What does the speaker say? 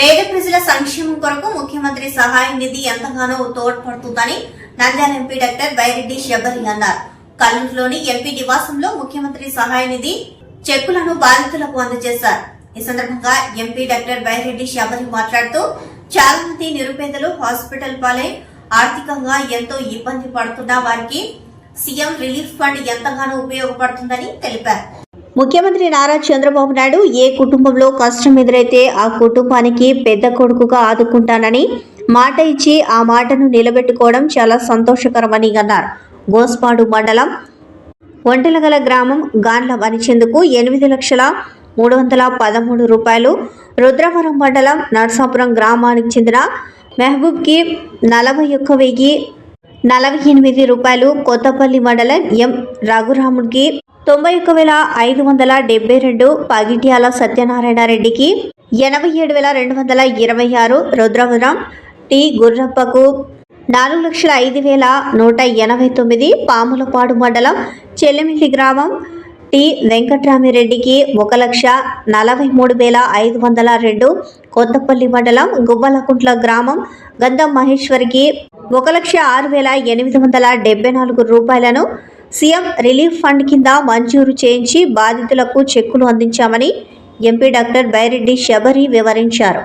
పేద ప్రజల సంక్షేమం కొరకు ముఖ్యమంత్రి సహాయ నిధి ఎంతగానో తోడ్పడుతుందని నంద్యాల ఎంపీ డాక్టర్ బైరెడ్డి శబరి అన్నారు. కల్లూరులోని ఎంపీ నివాసంలో ముఖ్యమంత్రి సహాయ నిధి చెక్కులను బాధితులకు అందజేశారు. ఈ సందర్భంగా ఎంపీ డాక్టర్ బైరెడ్డి శబరి మాట్లాడుతూ చాలా మంది నిరుపేదలు హాస్పిటల్ పాలై ఆర్థికంగా ఎంతో ఇబ్బంది పడుతున్న వారికి సీఎం రిలీఫ్ ఫండ్ ఎంతగానో ఉపయోగపడుతుందని తెలిపారు. ముఖ్యమంత్రి నారా చంద్రబాబు నాయుడు ఏ కుటుంబంలో కష్టం ఎదురైతే ఆ కుటుంబానికి పెద్ద కొడుకుగా ఆదుకుంటానని మాట ఇచ్చి ఆ మాటను నిలబెట్టుకోవడం చాలా సంతోషకరమని అన్నారు. గోస్పాడు మండలం ఒంటెలగల గ్రామం గాండ్ల వనిచేందుకు ఎనిమిది లక్షల మూడు వందల పదమూడు రూపాయలు రుద్రవరం మండలం నర్సాపురం గ్రామానికి చెందిన మెహబూబ్కి నలభై ఒక్క వెయ్యి నలభై ఎనిమిది రూపాయలు కొత్తపల్లి మండలం ఎం. రఘురాముడికి తొంభై ఒక్క వేల ఐదు వందల డెబ్బై రెండు పగిట్యాల సత్యనారాయణ రెడ్డికి ఎనభై ఏడు వేల రెండు వందల ఇరవై ఆరు రుద్రవరం టి గుర్రప్పకు నాలుగు లక్షల ఐదు వేల నూట ఎనభై తొమ్మిది పాములపాడు మండలం చెల్లెమిల్లి గ్రామం టి వెంకట్రామిరెడ్డికి ఒక లక్ష నలభై మూడు వేల ఐదు వందల రెండు కొత్తపల్లి మండలం గువ్వలకుంట్ల గ్రామం గంధం మహేశ్వరికి ఒక లక్ష ఆరు వేల ఎనిమిది వందల డెబ్బై నాలుగు రూపాయలను సీఎం రిలీఫ్ ఫండ్ కింద మంజూరు చేయించి బాధితులకు చెక్కులు అందించామని ఎంపీ డాక్టర్ బైరెడ్డి శబరి వివరించారు.